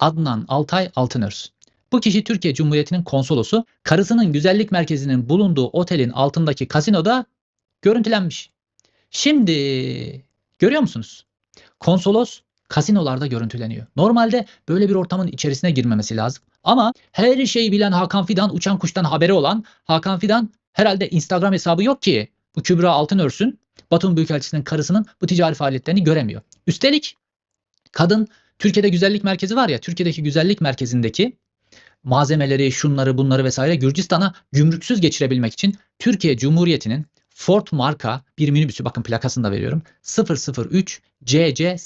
Adnan Altay Altınörs. Bu kişi Türkiye Cumhuriyeti'nin konsolosu, karısının güzellik merkezinin bulunduğu otelin altındaki kasinoda görüntülenmiş. Şimdi görüyor musunuz? Konsolos kasinolarda görüntüleniyor. Normalde böyle bir ortamın içerisine girmemesi lazım. Ama her şeyi bilen Hakan Fidan, uçan kuştan haberi olan Hakan Fidan herhalde Instagram hesabı yok ki bu Kübra Altınörs'ün Batum Büyükelçisi'nin karısının bu ticari faaliyetlerini göremiyor. Üstelik kadın Türkiye'de güzellik merkezi var ya Türkiye'deki güzellik merkezindeki malzemeleri, şunları, bunları vesaire Gürcistan'a gümrüksüz geçirebilmek için Türkiye Cumhuriyeti'nin Ford marka bir minibüsü bakın plakasını da veriyorum. 003 CC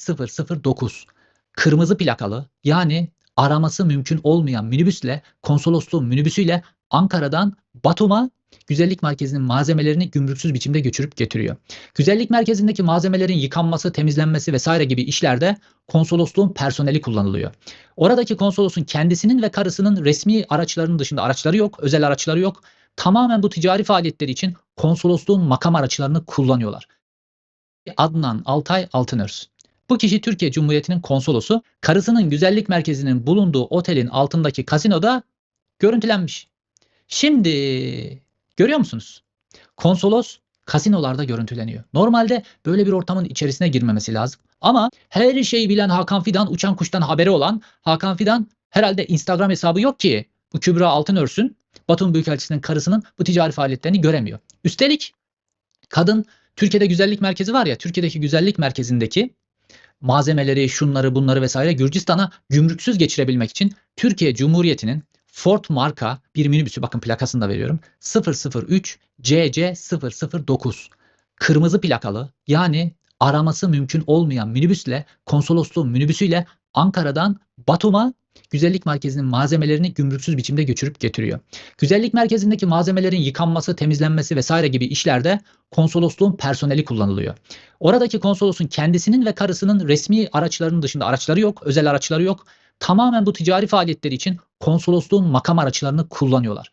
009 kırmızı plakalı yani araması mümkün olmayan minibüsle konsolosluğun minibüsüyle Ankara'dan Batum'a güzellik merkezinin malzemelerini gümrüksüz biçimde götürüp getiriyor. Güzellik merkezindeki malzemelerin yıkanması, temizlenmesi vesaire gibi işlerde konsolosluğun personeli kullanılıyor. Oradaki konsolosun kendisinin ve karısının resmi araçlarının dışında araçları yok, özel araçları yok. Tamamen bu ticari faaliyetleri için konsolosluğun makam araçlarını kullanıyorlar. Adnan Altay Altınörs. Bu kişi Türkiye Cumhuriyeti'nin konsolosu, karısının güzellik merkezinin bulunduğu otelin altındaki kasinoda görüntülenmiş. Şimdi görüyor musunuz? Konsolos kasinolarda görüntüleniyor. Normalde böyle bir ortamın içerisine girmemesi lazım. Ama her şeyi bilen Hakan Fidan, uçan kuştan haberi olan Hakan Fidan herhalde Instagram hesabı yok ki bu Kübra Altınörs'ün Batum Büyükelçisi'nin karısının bu ticari faaliyetlerini göremiyor. Üstelik kadın Türkiye'de güzellik merkezi var ya Türkiye'deki güzellik merkezindeki malzemeleri, şunları, bunları vesaire Gürcistan'a gümrüksüz geçirebilmek için Türkiye Cumhuriyeti'nin Ford marka bir minibüsü bakın plakasını da veriyorum. 003 CC 009 kırmızı plakalı yani araması mümkün olmayan minibüsle konsolosluğun minibüsüyle Ankara'dan Batum'a güzellik merkezinin malzemelerini gümrüksüz biçimde götürüp getiriyor. Güzellik merkezindeki malzemelerin yıkanması, temizlenmesi vesaire gibi işlerde konsolosluğun personeli kullanılıyor. Oradaki konsolosun kendisinin ve karısının resmi araçlarının dışında araçları yok, özel araçları yok. Tamamen bu ticari faaliyetleri için konsolosluğun makam araçlarını kullanıyorlar.